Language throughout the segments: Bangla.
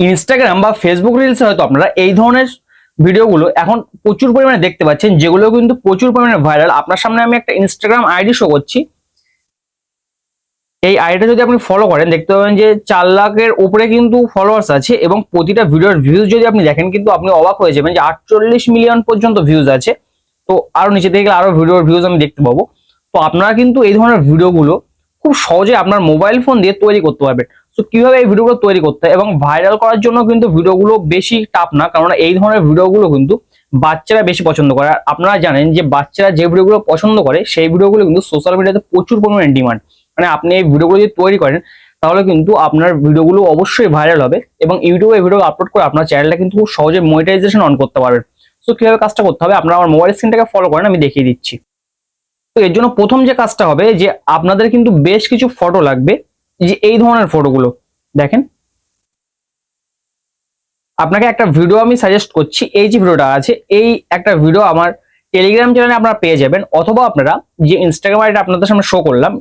ইনস্টাগ্রাম বা ফেসবুক রিলসে হয়তো আপনারা এই ধরনের ভিডিওগুলো এখন প্রচুর পরিমাণে দেখতে পাচ্ছেন, যেগুলো কিন্তু প্রচুর পরিমাণে ভাইরাল আপনার সামনে আমি একটা ইনস্টাগ্রাম আইডি শো করছি। এই আইডিটা যদি আপনি ফলো করেন, দেখতে পাবেন যে চার লাখের উপরে কিন্তু ফলোয়ার্স আছে এবং প্রতিটা ভিডিওর ভিউজ যদি আপনি দেখেন, কিন্তু আপনি অবাক হয়ে যাবেন যে আটচল্লিশ মিলিয়ন পর্যন্ত ভিউজ আছে। তো আরও নিচে থেকে গেলে আরও ভিডিওর ভিউজ আমি দেখতে পাবো। তো আপনারা কিন্তু এই ধরনের ভিডিওগুলো খুব সহজে আপনার মোবাইল ফোন দিয়ে তৈরি করতে পারবেন। সো কীভাবে এই ভিডিওগুলো তৈরি করতে এবং ভাইরাল করার জন্য কিন্তু ভিডিওগুলো বেশি টাফ না কারণ এই ধরনের ভিডিওগুলো কিন্তু বাচ্চারা বেশি পছন্দ করে। আর আপনারা জানেন যে, বাচ্চারা যে ভিডিওগুলো পছন্দ করে, সেই ভিডিওগুলো কিন্তু সোশ্যাল মিডিয়াতে প্রচুর পরিমাণে ডিমান্ড মানে আপনি এই ভিডিওগুলো যদি তৈরি করেন, তাহলে কিন্তু আপনার ভিডিওগুলো অবশ্যই ভাইরাল হবে এবং ইউটিউবে ভিডিও আপলোড করে আপনার চ্যানেলটা কিন্তু খুব সহজে মনিটাইজেশন অন করতে পারবেন। সো কীভাবে কাজটা করতে হবে? আপনারা আমার মোবাইল স্ক্রিনটাকে ফলো করেন, আমি দেখিয়ে দিচ্ছি। তো এর জন্য প্রথম যে কাজটা হবে যে আপনাদের কিন্তু বেশ কিছু ফটো লাগবে যে এই ধরনের ফটোগুলো দেখেন। আপনাকে একটা ভিডিও আমি সাজেস্ট করছি, এই যে ভিডিওটা আছে, এই একটা ভিডিও আমার টেলিগ্রাম চ্যানেলে আপনারা পেয়ে যাবেন, অথবা আপনারা যে ইনস্টাগ্রাম আইডি আপনাদের সামনে শো করলাম,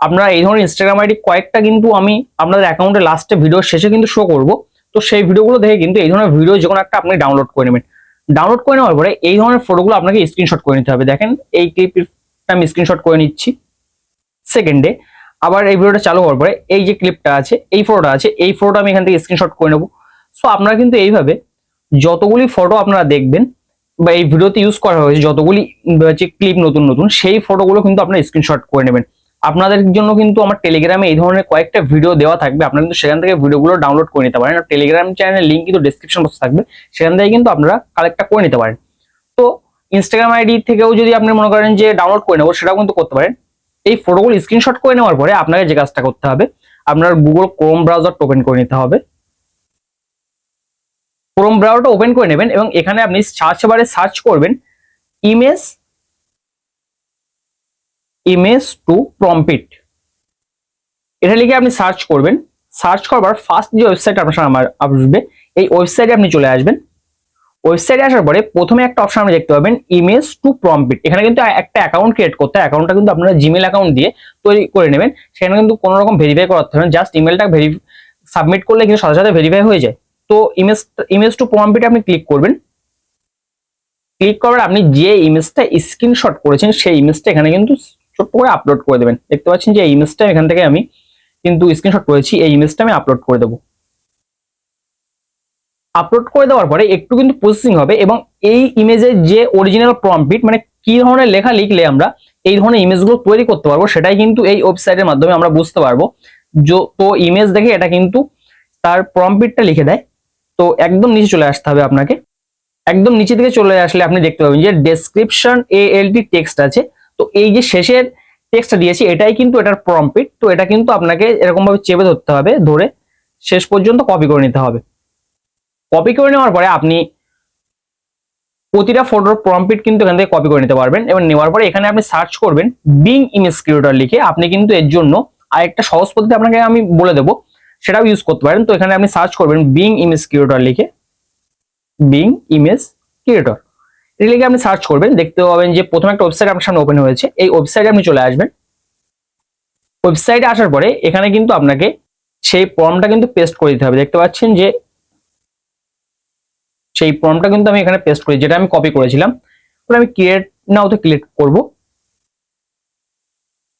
আপনারা এই ধরনের ইনস্টাগ্রাম আইডি কয়েকটা কিন্তু আমি আপনাদের অ্যাকাউন্টে লাস্টে ভিডিও শেষে কিন্তু শো করব। তো সেই ভিডিওগুলো দেখে কিন্তু এই ধরনের ভিডিও যে কোনো একটা আপনি ডাউনলোড করে নেবেন। ডাউনলোড করে নেওয়ার পরে এই ধরনের ফটোগুলো আপনাকে স্ক্রিনশট করে নিতে হবে। দেখেন, এই আমি স্ক্রিনশট করে নিচ্ছি। সেকেন্ডে আবার এই ভিডিওটা চালু হওয়ার পরে এই যে ক্লিপটা আছে, এই ফটোটা আছে, এই ফটোটা আমি এখান থেকে স্ক্রিনশট করে নেব। সো আপনারা কিন্তু এইভাবে যতগুলি ফটো আপনারা দেখবেন বা এই ভিডিওতে ইউজ করা হয়েছে, যতগুলি হচ্ছে ক্লিপ নতুন নতুন, সেই ফটোগুলো কিন্তু আপনারা স্ক্রিনশট করে নেবেন। আপনাদের জন্য কিন্তু আমার টেলিগ্রামে এই ধরনের কয়েকটা ভিডিও দেওয়া থাকবে। আপনারা কিন্তু সেখান থেকে ভিডিওগুলো ডাউনলোড করে নিতে পারেন। টেলিগ্রাম চ্যানেলের লিঙ্ক কিন্তু ডিসক্রিপশন বক্স থাকবে। সেখান থেকে কিন্তু আপনারা কালেক্টটা করে নিতে পারেন। তো ইনস্টাগ্রাম আইডি থেকেও যদি আপনি মনে করেন যে ডাউনলোড করে নেব, সেটাও কিন্তু করতে পারেন। এই ফটোগুলো স্ক্রিনশট করে নেওয়ার পরে আপনাকে যে কাজটা করতে হবে, আপনার গুগল ক্রোম ব্রাউজারটা ওপেন করে নিতে হবে। ক্রোম ব্রাউজারটা ওপেন করে নেবেন এবং এখানে আপনি সার্চ বারে সার্চ করবেন ইমেজ ইমেজ টু প্রম্পিট এটা লিখে আপনি সার্চ করবেন। সার্চ করবার ফার্স্ট যে ওয়েবসাইট আপনার সামনে আসবে, এই ওয়েবসাইটে আপনি চলে আসবেন। ওয়েবসাইটে আসার পরে প্রথমে একটা অপশন আপনি দেখতে পাবেন ইমেজ টু প্রম্পিট এখানে কিন্তু একটা অ্যাকাউন্ট ক্রিয়েট করতে হয়। অ্যাকাউন্টটা কিন্তু আপনারা জিমেল অ্যাকাউন্ট দিয়ে তৈরি করে নেবেন। সেখানে কিন্তু কোনো রকম ভেরিফাই করাতে হবে জাস্ট ইমেলটা ভেরি সাবমিট করলে কিন্তু সাথে সাথে ভেরিফাই হয়ে যায়। তো ইমেজ ইমেজ টু প্রম্পিটে আপনি ক্লিক করবেন। ক্লিক করার আপনি যে ইমেজটা স্ক্রিনশট করেছেন, সেই ইমেজটা এখানে কিন্তু ছোট্ট করে আপলোড করে দেবেন। দেখতে পাচ্ছেন যে এই ইমেজটা এখান থেকে আমি কিন্তু স্ক্রিনশট করেছি। এই ইমেজটা আমি আপলোড করে দেবো। আপলোড করে দেওয়ার পরে একটু কিন্তু প্রসেসিং হবে এবং এই ইমেজের যে অরিজিনাল প্রম্পিট মানে কি ধরনের লেখা লিখলে আমরা এই ধরনের ইমেজগুলো তৈরি করতে পারব, সেটাই কিন্তু এই ওয়েবসাইটের মাধ্যমে আমরা বুঝতে পারব। তো ইমেজ দেখে এটা কিন্তু তার প্রম্পিটটা লিখে দেয়। তো একদম নিচে চলে আসতে হবে আপনাকে। একদম নিচে থেকে চলে আসলে আপনি দেখতে পাবেন যে ডেসক্রিপশন এ এল টি টেক্সট আছে। তো এই যে শেষের টেক্সটটা দিয়েছি, এটাই কিন্তু এটার প্রম্পিট তো এটা কিন্তু আপনাকে এরকম ভাবে চেপে ধরতে হবে, ধরে শেষ পর্যন্ত কপি করে নিতে হবে। কপি করে নেওয়ার পরে আপনি প্রতিটা ফটোর প্রম্পিট কিন্তু এখান থেকে কপি করে নিতে পারবেন এবং নেওয়ার পরে এখানে আপনি সার্চ করবেন বিং ইমেজ ক্রিয়েটর লিখে আপনি কিন্তু এর জন্য আরেকটা সহজ পদ্ধতি আপনাকে আমি বলে দেবো, সেটাও ইউজ করতে পারেন। তো এখানে আপনি সার্চ করবেন বিং ইমেজ ক্রিয়েটর লিখে বিং ইমেজ ক্রিয়েটর এটা লিখে আপনি সার্চ করবেন, দেখতে পাবেন যে প্রথম একটা ওয়েবসাইট আপনার সামনে ওপেন হয়েছে। এই ওয়েবসাইটে আপনি চলে আসবেন। ওয়েবসাইটে আসার পরে এখানে কিন্তু আপনাকে সেই ফর্মটা কিন্তু পেস্ট করে দিতে হবে। দেখতে পাচ্ছেন যে সেই ফর্মটা কিন্তু আমি এখানে পেস্ট করি, যেটা আমি কপি করেছিলাম। আমি ক্রিয়েট নাওতে ক্লিক করব।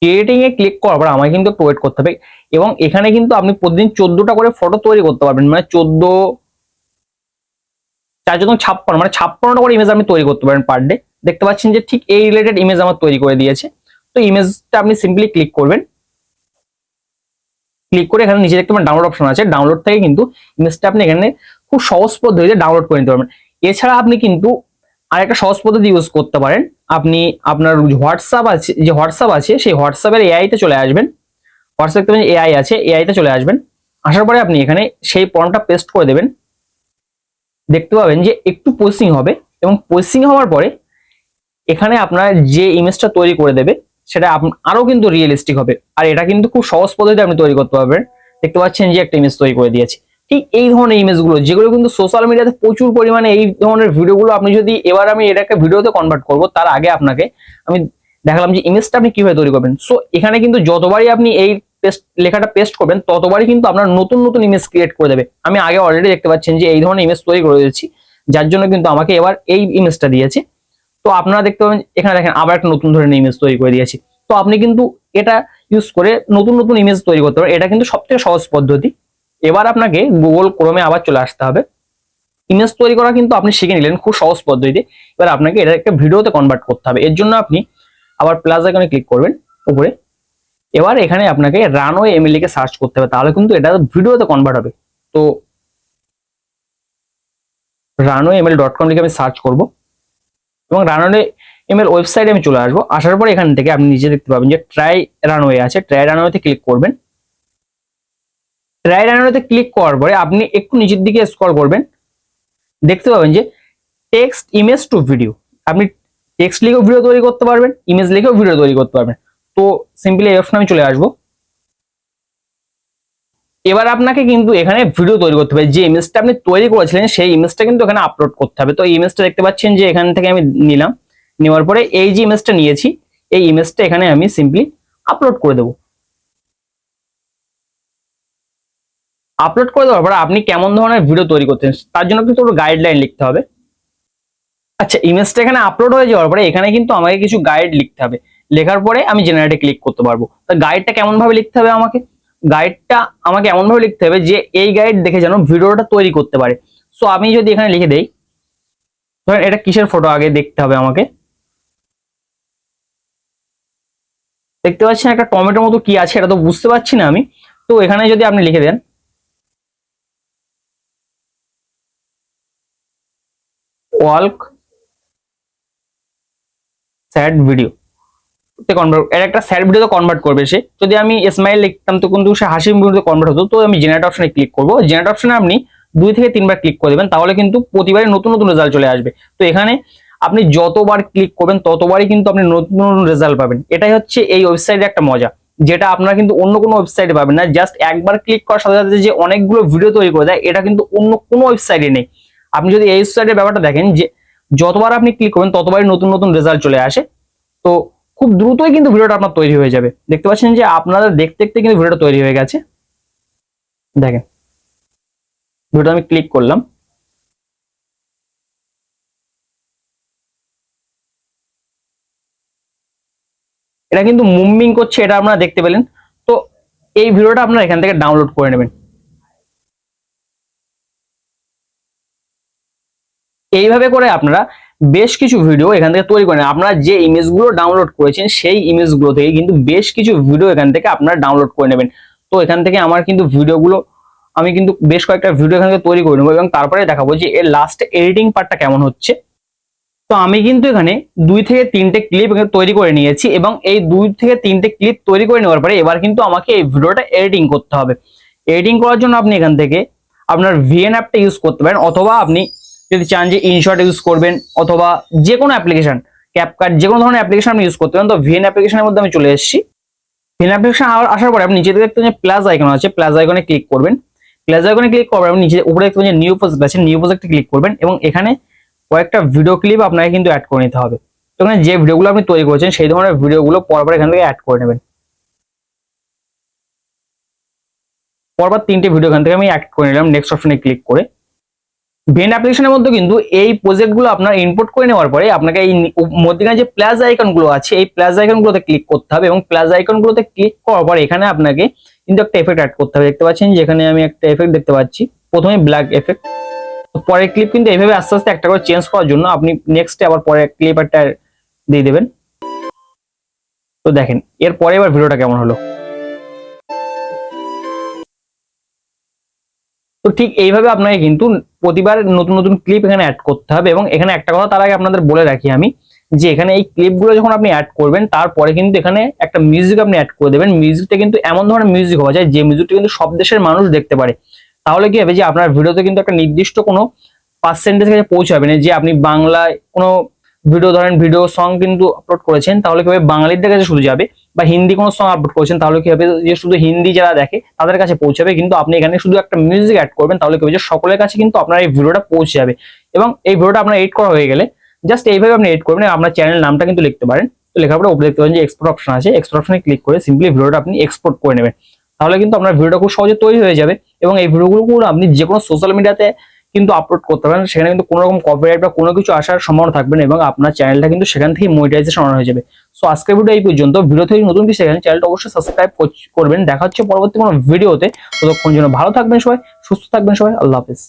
ক্রিয়েটিং এ ক্লিক করার পর আমাকে কিন্তু ওয়েট করতে হবে। এবং এখানে কিন্তু আপনি প্রতিদিন চোদ্দটা করে ফটো তৈরি করতে পারবেন। মানে চোদ্দ, চার চোদ্দ, ছাপ্পান্ন মানে ছাপ্পান্নটা করে ইমেজ আপনি তৈরি করতে পারেন পার ডে দেখতে পাচ্ছেন যে ঠিক এই রিলেটেড ইমেজ আমার তৈরি করে দিয়েছে। তো ইমেজটা আপনি সিম্পলি ক্লিক করবেন। ক্লিক করে এখানে নিচে দেখতে পাবেন ডাউনলোড অপশন আছে। ডাউনলোড থেকে কিন্তু ইমেজটা আপনি এখানে খুব সহজ পদ্ধতিতে ডাউনলোড করে নিতে পারবেন। এছাড়া আপনি কিন্তু আরেকটা সহজ পদ্ধতি ইউজ করতে পারেন। আপনি আপনার হোয়াটসঅ্যাপ আছে, যে হোয়াটসঅ্যাপ আছে, সেই হোয়াটসঅ্যাপের এআইতে চলে আসবেন। হোয়াটসঅ্যাপ এআই আছে এআইতে চলে আসবেন। আসার পরে আপনি এখানে সেই ফর্মটা পেস্ট করে দেবেন। দেখতে পাবেন যে একটু পোস্টিং হবে এবং পোস্টিং হওয়ার পরে এখানে আপনার যে ইমেজটা তৈরি করে দেবে, সেটা আরও কিন্তু রিয়েলিস্টিক হবে। আর এটা কিন্তু খুব সহজ পদ্ধতিতে আপনি তৈরি করতে পারবেন। দেখতে পাচ্ছেন যে একটা ইমেজ তৈরি করে দিয়েছে। ঠিক এই ধরনের ইমেজগুলো যেগুলো কিন্তু সোশ্যাল মিডিয়াতে প্রচুর পরিমাণে এই ধরনের ভিডিওগুলো আপনি যদি, এবার আমি এটাকে ভিডিওতে কনভার্ট করব, তার আগে আপনাকে আমি দেখালাম যে ইমেজটা আপনি কীভাবে তৈরি করবেন। সো এখানে কিন্তু যতবারই আপনি এই পেস্ট লেখাটা পেস্ট করবেন, ততবারই কিন্তু আপনার নতুন নতুন ইমেজ ক্রিয়েট করে দেবে। আমি আগে অলরেডি দেখতে পাচ্ছেন যে এই ধরনের ইমেজ তৈরি করে দিয়েছি, যার জন্য কিন্তু আমাকে এবার এই ইমেজটা দিয়েছে। তো আপনারা দেখতে পাবেন, এখানে দেখেন আবার একটা নতুন ধরনের ইমেজ তৈরি করে দিয়েছি। তো আপনি কিন্তু এটা ইউজ করে নতুন নতুন ইমেজ তৈরি করতে পারেন। এটা কিন্তু সবথেকে সহজ পদ্ধতি। এবার আপনাকে গুগল ক্রোমে আবার চলে আসতে হবে। ইমেজ তৈরি করা কিন্তু আপনি শিখে নিলেন খুব সহজ পদ্ধতিতে। এবার আপনাকে এটা একটা ভিডিওতে কনভার্ট করতে হবে। এর জন্য আপনি আবার প্লাস আইকনে ক্লিক করবেন উপরে। এবার এখানে আপনাকে রানওয়ে এমএলএ কে সার্চ করতে হবে। তাহলে কিন্তু এটা ভিডিওতে কনভার্ট হবে। তো রানওয়ে এমএল ডট কম লিখে আমি সার্চ করব। এবং রানওয়ে এমএল ওয়েবসাইটে আমি চলে আসব। আসার পর এখান থেকে আপনি নিজে দেখতে পাবেন যে ট্রাই রানওয়ে আছে। ট্রাই রানওয়েতে ক্লিক করবেন। ট্রাই রানওয়েতে ক্লিক করার পরে আপনি একটু নিচের দিকে স্ক্রল করবেন। দেখতে পাবেন যে টেক্সট ইমেজ টু ভিডিও আপনি টেক্সট লিখেও ভিডিও তৈরি করতে পারবেন ইমেজ লিখেও ভিডিও তৈরি করতে পারবেন। তো সিম্পলি এই অপশনে আমি চলে আসব। এবার আপনাকে কিন্তু এখানে ভিডিও তৈরি করতে হবে। যে ইমেজটা আপনি তৈরি করেছিলেন, সেই ইমেজটা কিন্তু এখানে আপলোড করতে হবে। তো এই ইমেজটা দেখতে পাচ্ছেন যে এখান থেকে আমি নিলাম। নেওয়ার পরে এই যে ইমেজটা নিয়েছি, এই ইমেজটা এখানে আমি সিম্পলি আপলোড করে দেবো। আপলোড করে দেওয়ার পরে আপনি কেমন ধরনের ভিডিও তৈরি করতেন, তার জন্য কিন্তু গাইডলাইন লিখতে হবে। আচ্ছা ইমেজটা এখানে আপলোড হয়ে যাওয়ার পরে এখানে কিন্তু আমাকে কিছু গাইড লিখতে হবে। লেখার পরে আমি জেনারেটে ক্লিক করতে পারব। তা গাইডটা কেমন ভাবে লিখতে হবে আমাকে? গাইডটা আমাকে এমন ভাবে লিখতে হবে যে এই গাইড দেখে যেন ভিডিওটা তৈরি করতে পারে। সো আমি যদি এখানে লিখে দেই, ধরেন এটা কিসের ফটো আগে দেখতে হবে আমাকে? দেখতে পাচ্ছেন একটা টমেটোর মতো কি আছে, এটা তো বুঝতে পারছি না আমি। তো এখানে যদি আপনি লিখে দেন ওয়াল্ক স্যাড ভিডিও কনভার্ট এর একটা স্যাড ভিডিওতে কনভার্ট করবে সে। যদি আমি স্মাইল লিখতাম তো কিন্তু ভিডিওতে কনভার্ট হতো। তো আমি জেনারেট ক্লিক করব। জেনারেট আপনি দুই থেকে তিনবার ক্লিক তাহলে কিন্তু প্রতিবারই নতুন নতুন রেজাল্ট চলে আসবে। তো এখানে আপনি যতবার ক্লিক করবেন, ততবারই কিন্তু আপনি নতুন নতুন রেজাল্ট পাবেন। এটাই হচ্ছে এই ওয়েবসাইটের একটা মজা। যেটা আপনারা কিন্তু অন্য কোনো ওয়েবসাইটে পাবেন না। জাস্ট একবার ক্লিক করার সাথে সাথে যে অনেকগুলো ভিডিও তৈরি করে দেয়, এটা কিন্তু অন্য কোনো ওয়েবসাইটে নেই। আপনি যদি এই ওয়েবসাইটের ব্যাপারটা দেখেন যে যতবার আপনি ক্লিক করবেন, ততবারই নতুন নতুন রেজাল্ট চলে আসে। তো খুব দ্রুতই কিন্তু ভিডিওটা আপনার তৈরি হয়ে যাবে। দেখতে পাচ্ছেন যে আপনাদের দেখতে দেখতে কিন্তু ভিডিওটা তৈরি হয়ে গেছে। দেখেন, ভিডিওটা আমি ক্লিক করলাম। এটা কিন্তু মুভিং করছে, এটা আপনারা দেখতে পেলেন। তো এই ভিডিওটা আপনারা এখান থেকে ডাউনলোড করে নেবেন। এইভাবে করে আপনারা বেশ কিছু ভিডিও এখান থেকে তৈরি করেন। আপনারা যে ইমেজগুলো ডাউনলোড করেছেন, সেই ইমেজগুলো থেকে কিন্তু বেশ কিছু ভিডিও এখান থেকে আপনারা ডাউনলোড করে নেবেন। তো এখান থেকে আমার কিন্তু ভিডিওগুলো আমি কিন্তু বেশ কয়েকটা ভিডিও এখান থেকে তৈরি করে নেব এবং তারপরে দেখাবো যে এর লাস্ট এডিটিং পার্টটা কেমন হচ্ছে। তো আমি কিন্তু এখানে দুই থেকে তিনটে ক্লিপ তৈরি করে নিয়েছি এবং এই দুই থেকে তিনটে ক্লিপ তৈরি করে নেওয়ার পরে এবার কিন্তু আমাকে এই ভিডিওটা এডিটিং করতে হবে। এডিটিং করার জন্য আপনি এখান থেকে আপনার ভিএন অ্যাপটা ইউজ করতে পারেন অথবা আপনি যদি চান যে ইনশর্ট ইউজ করবেন অথবা যে কোনো অ্যাপ্লিকেশন ক্যাপকাট যে কোনো ধরনের অ্যাপ্লিকেশন আপনি ইউজ করতে পারেন, তো ভিএন অ্যাপ্লিকেশনের মধ্যে আমি চলে এসেছি। ভিএন অ্যাপ্লিকেশন আসার পরে আপনি নিচে দেখতে যে প্লাস আইকন আছে প্লাস আইকনে ক্লিক করবেন। প্লাস আইকনে ক্লিক করবেন আপনি নিচে উপরে দেখতে যে নিউ প্রজেক্ট আছে নিউ প্রজেক্টে ক্লিক করবেন এবং এখানে কয়েকটা ভিডিও ক্লিপ আপনাকে কিন্তু অ্যাড করে নিতে হবে। তো এখানে যে ভিডিওগুলো আপনি তৈরি করেছেন, সেই ধরনের ভিডিওগুলো পরপর এখান থেকে অ্যাড করে নেবেন। পরপর তিনটে ভিডিও এখান থেকে আমি অ্যাড করে নিলাম নেক্সট অপশনে ক্লিক করে। ভেন অ্যাপ্লিকেশনের মধ্যে কিন্তু এই প্রজেক্টগুলো আপনার ইনপুট করে নেওয়ার পরে আপনাকে এই মধ্যখানে যে প্লাস আইকনগুলো আছে, এই প্লাস আইকনগুলোতে ক্লিক করতে হবে এবং প্লাস আইকনগুলোতে ক্লিক করার পর এখানে আপনাকে কিন্তু একটা এফেক্ট অ্যাড করতে হবে। দেখতে পাচ্ছেন যেখানে আমি একটা এফেক্ট দেখতে পাচ্ছি। প্রথমে ব্ল্যাক এফেক্ট পরের ক্লিপ কিন্তু এইভাবে আস্তে আস্তে একটা করে চেঞ্জ করার জন্য আপনি নেক্সটে আবার পরে ক্লিপ একটা দিয়ে দেবেন। তো দেখেন, এরপরে এবার ভিডিওটা কেমন হলো? ঠিক এইভাবে আপনাকে কিন্তু প্রতিবার নতুন নতুন ক্লিপ এখানে অ্যাড করতে হবে এবং এখানে একটা কথা তার আগে আপনাদের বলে রাখি আমি, যে এখানে এই ক্লিপগুলো যখন আপনি অ্যাড করবেন, তারপরে কিন্তু এখানে একটা মিউজিক আপনি অ্যাড করে দেবেন। মিউজিকটা কিন্তু এমন ধরনের মিউজিক হওয়া যায়, যে মিউজিকটা কিন্তু সব দেশের মানুষ দেখতে পারে। তাহলে কি হবে যে আপনার ভিডিওতে কিন্তু একটা নির্দিষ্ট কোনো পার্সেন্টেজ কাছে পৌঁছাবে না, যে আপনি বাংলায় কোনো ভিডিও ধরেন ভিডিও সং কিন্তু আপলোড করেছেন, তাহলে কি হবে? বাঙালিদের কাছে শুধু যাবে। বা হিন্দি কোনো সং আপলোড করেছেন, তাহলে কি হবে? যে শুধু হিন্দি যারা দেখে, তাদের কাছে পৌঁছাবে। কিন্তু আপনি এখানে শুধু একটা মিউজিক অ্যাড করবেন, তাহলে কি হবে? যে সকলের কাছে কিন্তু আপনার এই ভিডিওটা পৌঁছে যাবে। এবং এই ভিডিওটা আপনার এডিট করা হয়ে গেলে জাস্ট এইভাবে আপনি এডিট করবেন, আপনার চ্যানেল নামটা কিন্তু লিখতে পারেন। তো লেখার পরে উপরে দেখতে পারেন যে এক্সপোর্ট অপশন আছে। এক্সপোর্ট অপশনে ক্লিক করে সিম্পলি ভিডিওটা আপনি এক্সপোর্ট করে নেবেন। তাহলে কিন্তু আপনার ভিডিওটা খুব সহজে তৈরি হয়ে যাবে। এবং এই ভিডিওগুলো আপনি যে কোনো সোশ্যাল মিডিয়াতে কিন্তু আপলোড করতে পারেন। সেখানে কিন্তু কোনো রকম কপিরাইট বা কোনো কিছু আসার সম্ভাবনা থাকবে না এবং আপনার চ্যানেলটা কিন্তু সেখান থেকে মনিটাইজেশন হয়ে যাবে। সো আজকের ভিডিও এই পর্যন্ত। ভিডিও থেকে নতুন কিছু সেখানে চ্যানেলটা অবশ্যই সাবস্ক্রাইব করবেন। দেখা হচ্ছে পরবর্তী কোনো ভিডিওতে ততক্ষণ জন্য ভালো থাকবেন সবাই, সুস্থ থাকবেন সবাই। আল্লাহ হাফেজ।